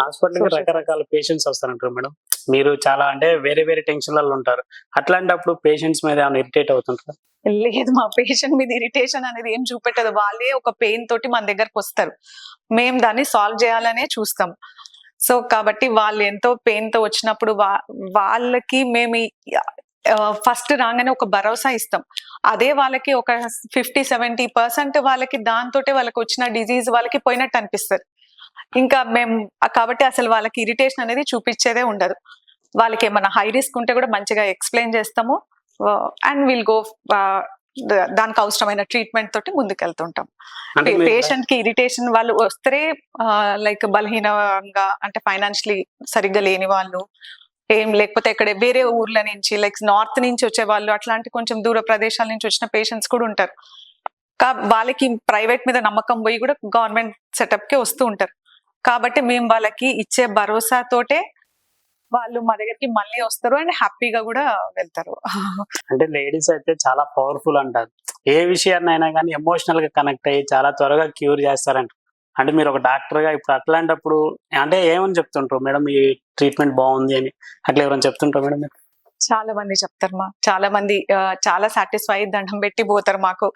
Hospital రకరకాల patients వస్తారంటారు madam. మీరు చాలా అంటే వేరే వేరే టెన్షన్లలో ఉంటారు. అట్లాంటప్పుడు పేషెంట్స్ మీద ఏమైనా ఇరిటేట్ అవుతుంటారు? లేదు మా పేషెంట్ మీద ఇరిటేషన్ అనేది ఏం చూపెట్టదు. వాళ్ళే ఒక పెయిన్ తోటి మన దగ్గరకు వస్తారు. మేము దాన్ని సాల్వ్ చేయాలనే చూస్తాం. సో కాబట్టి వాళ్ళు ఎంతో పెయిన్తో వచ్చినప్పుడు వాళ్ళకి మేము ఫస్ట్ రాగానే ఒక భరోసా ఇస్తాం. అదే వాళ్ళకి ఒక ఫిఫ్టీ సెవెంటీ పర్సెంట్ వాళ్ళకి దాంతో వాళ్ళకి వచ్చిన డిజీజ్ వాళ్ళకి పోయినట్టు అనిపిస్తుంది. ఇంకా మేము కాబట్టి అసలు వాళ్ళకి ఇరిటేషన్ అనేది చూపించేదే ఉండదు. వాళ్ళకి ఏమైనా హై రిస్క్ ఉంటే కూడా మంచిగా ఎక్స్ప్లెయిన్ చేస్తాము. అండ్ విల్ గో దానికి అవసరమైన ట్రీట్మెంట్ తోటి ముందుకెళ్తుంటాం. పేషెంట్కి ఇరిటేషన్ వాళ్ళు వస్తే లైక్ బలహీనంగా అంటే ఫైనాన్షియలీ సరిగ్గా లేని వాళ్ళు ఏం లేకపోతే ఇక్కడ వేరే ఊర్ల నుంచి లైక్ నార్త్ నుంచి వచ్చే వాళ్ళు అట్లాంటి కొంచెం దూర ప్రదేశాల నుంచి వచ్చిన పేషెంట్స్ కూడా ఉంటారు. వాళ్ళకి ప్రైవేట్ మీద నమ్మకం పోయి కూడా గవర్నమెంట్ సెటప్కి వస్తూ ఉంటారు. కాబట్టి మేము వాళ్ళకి ఇచ్చే భరోసా తోటే వాళ్ళు మా దగ్గరికి మళ్ళీ వస్తారు అండ్ హ్యాపీగా కూడా వెళ్తారు. అంటే లేడీస్ అయితే చాలా పవర్ఫుల్ అంటారు. ఏ విషయాన్ని అయినా కానీ ఎమోషనల్గా కనెక్ట్ అయ్యి చాలా త్వరగా క్యూర్ చేస్తారంట. అంటే మీరు ఒక డాక్టర్గా ఇప్పుడు అట్లాంటప్పుడు అంటే ఏమని చెప్తుంటారు మేడం ఈ ట్రీట్మెంట్ బాగుంది అని? అట్లా ఎవరైనా చెప్తుంటారు మేడం? మీరు? చాలా మంది చెప్తారు మా చాలా మంది చాలా సాటిస్ఫై దండం పెట్టి పోతారు మాకు.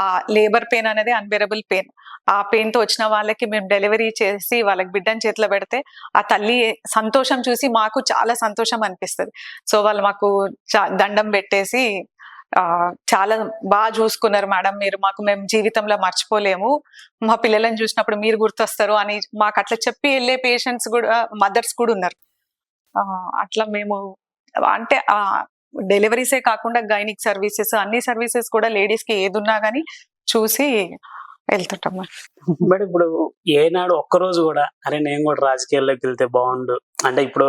ఆ లేబర్ పెయిన్ అనేది అన్బెరబుల్ పెయిన్ ఆ పెయిన్తో వచ్చిన వాళ్ళకి మేము డెలివరీ చేసి వాళ్ళకి బిడ్డని చేతిలో పెడితే ఆ తల్లి సంతోషం చూసి మాకు చాలా సంతోషం అనిపిస్తుంది. సో వాళ్ళు మాకు దండం పెట్టేసి ఆ చాలా బాగా చూసుకున్నారు మేడం మీరు మాకు మేము జీవితంలో మర్చిపోలేము. మా పిల్లలను చూసినప్పుడు మీరు గుర్తొస్తారు అని మాకు అట్లా చెప్పి వెళ్ళే పేషెంట్స్ కూడా మదర్స్ కూడా ఉన్నారు. అట్లా మేము అంటే ఆ డెలివరీసే కాకుండా గైనిక్ సర్వీసెస్ అన్ని సర్వీసెస్ కూడా లేడీస్కి ఏది ఉన్నా గానీ చూసి వెళ్తుంటాం బట్ ఇప్పుడు ఏనాడు ఒక్క రోజు కూడా అరే నేను కూడా రాజకీయాల్లోకి వెళ్తే బాగుండు. అంటే ఇప్పుడు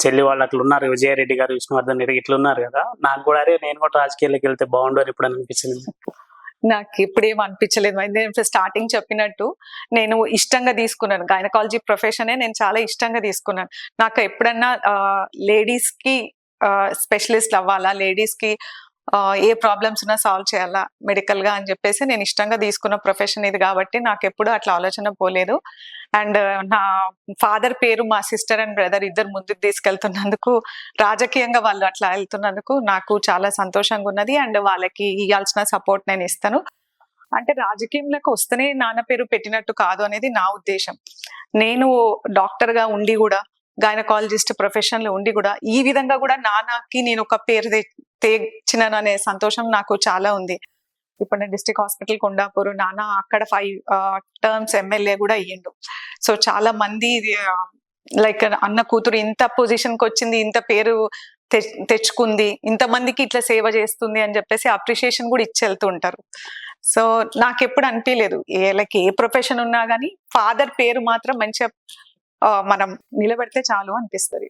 చెల్లి వాళ్ళు అట్లా ఉన్నారు విజయారెడ్డి గారు విష్ణువర్ధన్ రెడ్డి ఇట్లా ఉన్నారు కదా నాకు కూడా అరే నేను కూడా రాజకీయాల్లోకి వెళ్తే బాగుండు అని ఇప్పుడు అనిపించింది? నాకు ఇప్పుడేం అనిపించలేదు. నేను స్టార్టింగ్ చెప్పినట్టు నేను ఇష్టంగా తీసుకున్నాను. గైనకాలజీ ప్రొఫెషనే నేను చాలా ఇష్టంగా తీసుకున్నాను. నాకు ఎప్పుడన్నా లేడీస్కి స్పెషలిస్ట్ అవ్వాలా? లేడీస్కి ఏ ప్రాబ్లమ్స్ ఉన్నా సాల్వ్ చేయాలా మెడికల్గా అని చెప్పేసి నేను ఇష్టంగా తీసుకున్న ప్రొఫెషన్ ఇది కాబట్టి నాకు ఎప్పుడు అట్లా ఆలోచన పోలేదు. అండ్ uh, నా ఫాదర్ పేరు మా సిస్టర్ అండ్ బ్రదర్ ఇద్దరు ముందుకు తీసుకెళ్తున్నందుకు రాజకీయంగా వాళ్ళు అట్లా వెళ్తున్నందుకు నాకు చాలా సంతోషంగా ఉన్నది. అండ్ వాళ్ళకి ఇవ్వాల్సిన సపోర్ట్ నేను ఇస్తాను. అంటే రాజకీయంలోకి వస్తేనే నాన్న పేరు పెట్టినట్టు కాదు అనేది నా ఉద్దేశం. నేను డాక్టర్గా ఉండి కూడా గైనకాలజిస్ట్ ప్రొఫెషన్లో ఉండి కూడా ఈ విధంగా కూడా నాన్నకి నేను ఒక పేరు తె- సంతోషం నాకు చాలా ఉంది. ఇప్పుడు నేను డిస్టిక్ హాస్పిటల్ కొండాపూర్ నాన్న అక్కడ ఫైవ్ టర్మ్స్ ఎమ్మెల్యే కూడా అయ్యిండు. సో చాలా మంది లైక్ అన్న కూతురు ఇంత పొజిషన్కి వచ్చింది ఇంత పేరు తె- తెచ్చుకుంది ఇంతమందికి ఇట్లా సేవ చేస్తుంది అని చెప్పేసి అప్రిషియేషన్ కూడా ఇచ్చి వెళ్తూ ఉంటారు సో నాకు ఎప్పుడు అనిపించలేదు ఏ లైక్ ఏ ప్రొఫెషన్ ఉన్నా కానీ ఫాదర్ పేరు మాత్రం మంచిగా ఆ, మనం నిలబెడితే చాలు అనిపిస్తుంది.